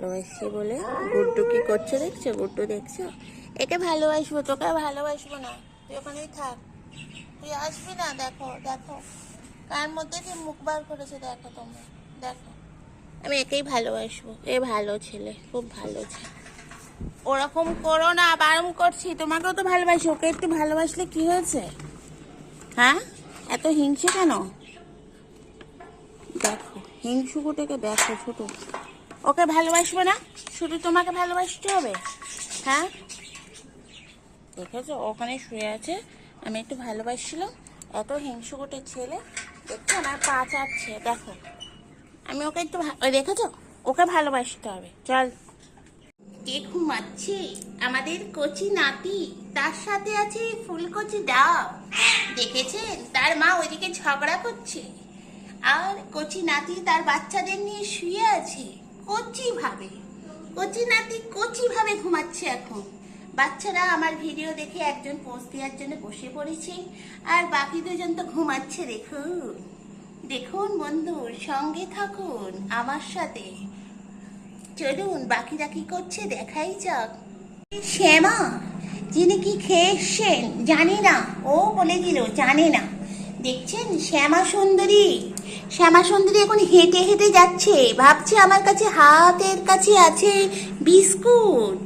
ভালোবাসি বলে? গুড্ডু কি করছে দেখছ? গুড্ডু দেখছ? একে ভালোবাসবো, তোকে ভালোবাসবো না। তুই ওখানেই থাক। তুই আসবি না? দেখো দেখো। কার মধ্যে কি মুখ বার করেছে দেখো তোমরা। দেখো। আমি একেই ভালোবাসবো। এ ভালো ছেলে, খুব ভালো ছেলে। ওরকম করো না, বারণ করছি। তোমাকেও তো ভালোবাসি, ওকে একটু ভালোবাসলে কি হয়েছে? হ্যাঁ? এত হিংসে কেন? দেখো, হিংসুকুটাকে দেখো, ছোট। ওকে ভালোবাসবে না? শুধু তোমাকে ভালোবাসতে হবে? হ্যাঁ? দেখেছ, ওখানে শুয়ে আছে। আমি একটু ভালোবাসছিলাম। এত হিংসুকুটের ছেলে। দেখছ না, পা চাচ্ছে। দেখো। আমি ওকে একটু দেখেছ? ওকে ভালোবাসতে হবে। চল। কে ঘুমাচ্ছে? আমাদের কচি নাতি। তার সাথে আছে ফুলকচি ডাব। দেখেছেন? তার মা ওইদিকে ঝগড়া করছে। আর কচি নাতি তার বাচ্চাদের নিয়ে শুয়ে আছে। কচি ভাবে কচি নাতি কচি ভাবে ঘুমাচ্ছে এখন। বাচ্চারা আমার ভিডিও দেখে একজন পোস্ট দেওয়ার জন্য বসে পড়েছে, আর বাকি দুজন তো ঘুমাচ্ছে, দেখুন। দেখুন বন্ধু, সঙ্গে থাকুন আমার সাথে। চলুন, বাকিরা কি করছে দেখাই যাক। শ্যামা, যিনি কি খেয়ে এসছেন জানি না, ও বলে দিল, জানে না। দেখছেন, শ্যামা সুন্দরী। শ্যামা সুন্দরী এখন হেঁটে হেঁটে যাচ্ছে। ভাবছে আমার কাছে হাতের কাছে আছে বিস্কুট।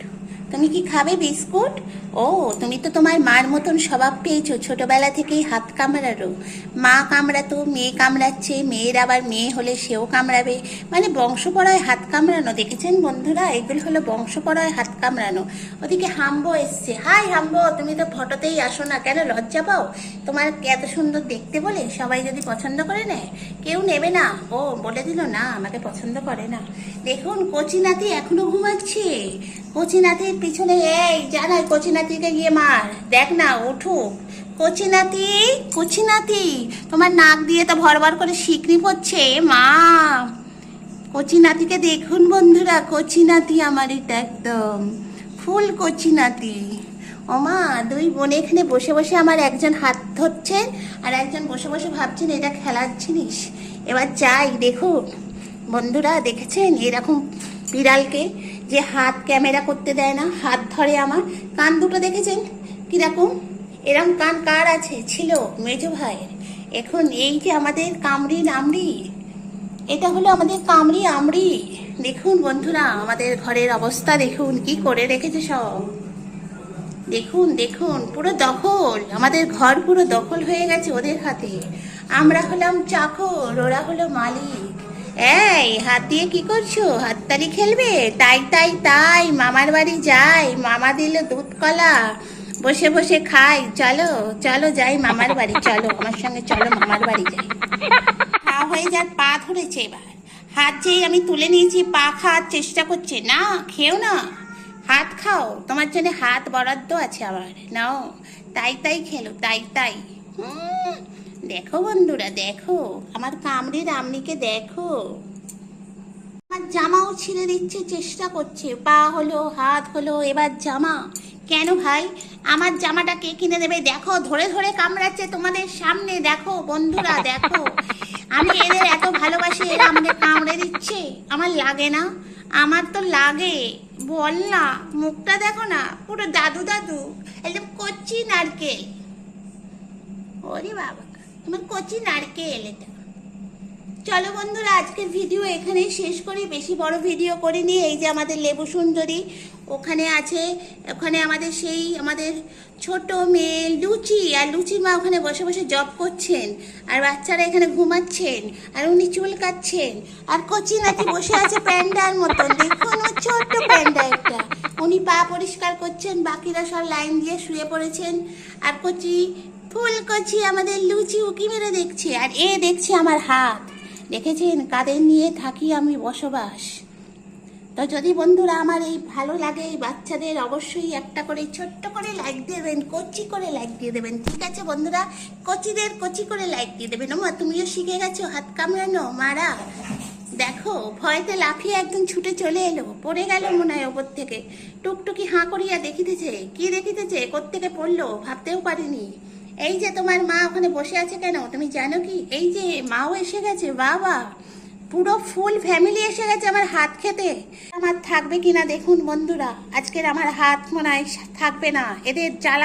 তুমি কি খাবে বিস্কুট? ও, তুমি তো তোমার মার মতন স্বভাব পেয়েছ, ছোটবেলা থেকেই হাত কামড়ারও মা কামড়াতো, মেয়ে কামড়াচ্ছে, মেয়ের আবার মেয়ে হলে সেও কামড়াবে। মানে বংশপরায় হাত কামড়ানো, দেখেছেন বন্ধুরা? এগুলো হলো বংশপরায় হাত কামড়ানো। ওদিকে হাম্বো এসছে। হাই হাম্বো, তুমি তো ফটোতেই আসো না কেন? লজ্জা পাও? তোমার এত সুন্দর দেখতে বলে? সবাই যদি পছন্দ করে নেয়, কেউ নেবে না। ও, বলে দিল, না, আমাকে পছন্দ করে না। দেখুন, কচিনাতি এখনও ঘুমাচ্ছে। কচি নাতির পিছনে, এই জানাই কচি নাতিকে গিয়ে মার। দেখ না, উঠুক। কচি নাতি কচি নাতি, তোমার নাক দিয়ে তো ভর ভর করে শিকনি পড়ছে, মা। কচি নাতিকে দেখুন বন্ধুরা, কচি নাতি আমার এটা একদম। ফুল কচি নাতি। ও মা, দুই বোন এখানে বসে বসে আমার একজন হাত ধরছেন আর একজন বসে বসে ভাবছেন, এটা খেলার জিনিস। এবার যাই দেখুন বন্ধুরা, দেখেছেন? এরকম বিড়ালকে যে হাত ক্যামেরা করতে দেয় না, হাত ধরে আমার। কান দুটো দেখেছেন? কীরকম? এরম কান কার আছে? ছিল মেজো ভাইয়ের। এখন এই যে আমাদের কামড়ি নামড়ি, এটা হলো আমাদের কামড়ি আমড়ি। দেখুন বন্ধুরা, আমাদের ঘরের অবস্থা দেখুন, কি করে রেখেছে সব। দেখুন দেখুন, পুরো দখল। আমাদের ঘর পুরো দখল হয়ে গেছে ওদের হাতে। আমরা হলাম চাকর, ওরা হলো মালিক। এই হাত দিয়ে কি করছ? হাততালি খেলবে? তাই তাই তাই মামার বাড়ি যাই। মামা দিল দুধ কলা। বসে বসে খাই। চলো চলো যাই মামার বাড়ি। চলো আমার সঙ্গে চলো মামার বাড়ি যাই। পা হয়ে যার পা ধরেছে এবার। হাত যেই আমি তুলে নিয়েছি পা খাওয়ার চেষ্টা করছে। না খেও না। হাত খাও। তোমার জন্য হাত বরাদ্দ আছে আমার। নাও। তাই তাই খেলো তাই তাই। হুম, দেখো বন্ধুরা, দেখো। আমার কামড়ির আমনিকে দেখো। আমার জামাও ছিঁড়ে দিচ্ছে, চেষ্টা করছে। পা হলো, হাত হলো, এবার জামা। কেন ভাই? আমার জামাটা কে কিনে দেবে? দেখো, ধরে ধরে কামড়াচ্ছে তোমাদের সামনে। দেখো বন্ধুরা, দেখো। আমি এদের এত ভালোবাসি, এরা আমাদের কামড়ে দিচ্ছে। আমার লাগে না। আমার তো লাগে। বল না, মুখটা দেখো না, পুরো দাদু দাদু, একদম কচি নারকেল। ওরে বাবা। তোমার কচি নারকেল এটা চলো বন্ধুরা, আজকের ভিডিও এখানেই শেষ করি। বেশি বড় ভিডিও করিনি। এই যে আমাদের লেবু সুন্দরী, ওখানে আছে, ওখানে আমাদের সেই আমাদের ছোট মেয়ে লুচি, আর লুচির মা ওখানে বসে বসে জব করছেন, আর বাচ্চারা এখানে ঘুমাচ্ছেন, আর উনি চুল কাটছেন, আর কচি নাতি বসে আছে প্যান্ডার মতন। দেখুন ও ছোট্ট প্যান্ডা একটা। উনি পা পরিষ্কার করছেন, বাকিরা সব লাইন দিয়ে শুয়ে পড়েছেন, আর কচি ফুল কচি আমাদের লুচি উকি মেরে দেখছে, আর এ দেখছে আমার হাত। দেখেছেন, কাদের নিয়ে থাকি আমি বসবাস। তো যদি বন্ধুরা আমার এই ভালো লাগে, এই বাচ্চাদের অবশ্যই একটা করে ছোট্ট করে লাইক দেবেন, কচি করে লাইক দিয়ে দেবেন। ঠিক আছে বন্ধুরা? কচিদের কচি করে লাইক দিয়ে দেবেন। মা তুমিও শিখে গেছো, হাত কামড়ানো, মারা। দেখো, ভয়তে লাফিয়ে একদম ছুটে চলে এলো, পড়ে গেল মনে হয় ওপর থেকে। টুকটুকি হাঁ করিয়া দেখিতেছে, কি দেখিতেছে, কোত্থেকে পড়ল ভাবতেও পারিনি। এই যে তোমার মা ওখানে বসে আছে কেন? তুমি জানো কি? এই যে মাও এসে গেছে, বাবা। পুরো ফুল ফ্যামিলি এসে গেছে আমার হাত খেতে। আমার থাকবে কিনা দেখুন বন্ধুরা, আজকের আমার হাত মনে হয় থাকবে না। এদের জ্বালা